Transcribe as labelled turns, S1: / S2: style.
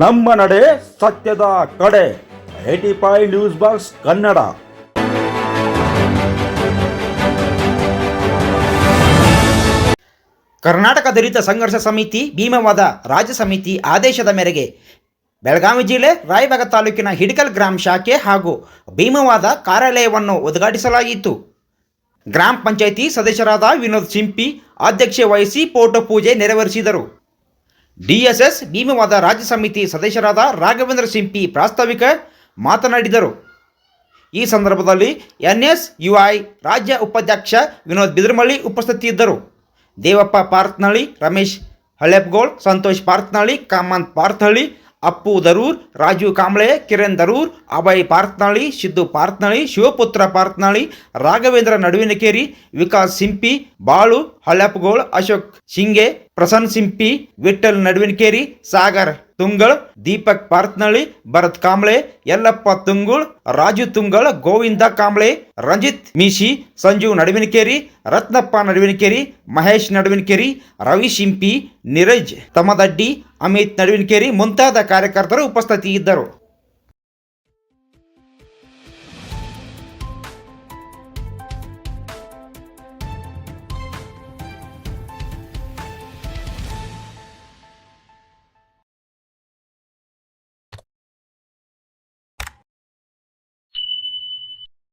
S1: ನಮ್ಮ ನಡೆ ಸತ್ಯದ ಕಡೆ. Eighty five news box Kannada.
S2: Karnataka Dalit Sangharsha Samiti, Bhimavada ರಾಜ್ಯ ಸಮಿತಿ ಆದೇಶದ ಮೇರೆಗೆ ಬೆಳಗಾವಿ ಜಿಲ್ಲೆ ರಾಯಬಾಗ ತಾಲೂಕಿನ ಹಿಡಕಲ್ ಗ್ರಾಮ ಶಾಖೆ ಹಾಗೂ ಭೀಮವಾದ ಕಾರ್ಯಾಲಯವನ್ನು ಉದ್ಘಾಟಿಸಲಾಯಿತು. ಗ್ರಾಮ ಪಂಚಾಯಿತಿ ಸದಸ್ಯರಾದ ವಿನೋದ್ ಸಿಂಪಿ ಅಧ್ಯಕ್ಷೆ ವಹಿಸಿ ಪೋಟೋ ಪೂಜೆ ನೆರವೇರಿಸಿದರು. ಡಿಎಸ್ಎಸ್ ಭೀಮವಾದ ರಾಜ್ಯ ಸಮಿತಿ ಸದಸ್ಯರಾದ ರಾಘವೇಂದ್ರ ಸಿಂಪಿ ಪ್ರಾಸ್ತಾವಿಕ ಮಾತನಾಡಿದರು. ಈ ಸಂದರ್ಭದಲ್ಲಿ ಎನ್ಎಸ್ ಯುಐ ರಾಜ್ಯ ಉಪಾಧ್ಯಕ್ಷ ವಿನೋದ್ ಬಿದ್ರಮಳ್ಳಿ ಉಪಸ್ಥಿತಿಯಿದ್ದರು ದೇವಪ್ಪ ಪಾರ್ಥನಹಳ್ಳಿ, ರಮೇಶ್ ಹಳೆಪ್ಗೋಳ್, ಸಂತೋಷ್ ಪಾರ್ಥನಹಳ್ಳಿ, ಕಾಮಂತ್ ಪಾರ್ತಹಳ್ಳಿ ಅಪ್ಪು ದರೂರ್ ರಾಜು ಕಾಂಬ್ಳೆ ಕಿರಣ್ ದರೂರ್ ಅಭಯ್ ಪಾರ್ಥನಾಳಿ, ಸಿದ್ದು ಪಾರ್ಥನಾಳಿ, ಶಿವಪುತ್ರ ಪಾರ್ಥನಾಳಿ, ರಾಘವೇಂದ್ರ ನಡುವಿನಕೇರಿ, ವಿಕಾಸ್ ಸಿಂಪಿ, ಬಾಳು ಹಳ್ಳಪ್ಪಗೋಳ್ ಅಶೋಕ್ ಸಿಂಗೆ ಪ್ರಸನ್ನ ಸಿಂಪಿ ವಿಠಲ್ ನಡುವಿನಕೇರಿ, ಸಾಗರ್. ತುಂಗಳ್ ದೀಪಕ್ ಪಾರ್ಥನಳ್ಳಿ, ಭರತ್ ಕಾಂಬ್ಳೆ, ಯಲ್ಲಪ್ಪ ತುಂಗುಳ್, ರಾಜು ತುಂಗಳ್ ಗೋವಿಂದ ಕಾಂಬ್ಳೆ, ರಂಜಿತ್ ಮೀಶಿ, ಸಂಜು ನಡುವಿನಕೇರಿ, ರತ್ನಪ್ಪ ನಡುವಿನಕೇರಿ, ಮಹೇಶ್ ನಡುವಿನಕೇರಿ, ರವಿ ಶಿಂಪಿ, ನೀರಜ್ ತಮದಡ್ಡಿ ಅಮಿತ್ ನಡುವಿನಕೇರಿ ಮುಂತಾದ ಕಾರ್ಯಕರ್ತರು ಉಪಸ್ಥಿತಿ ಇದ್ದರು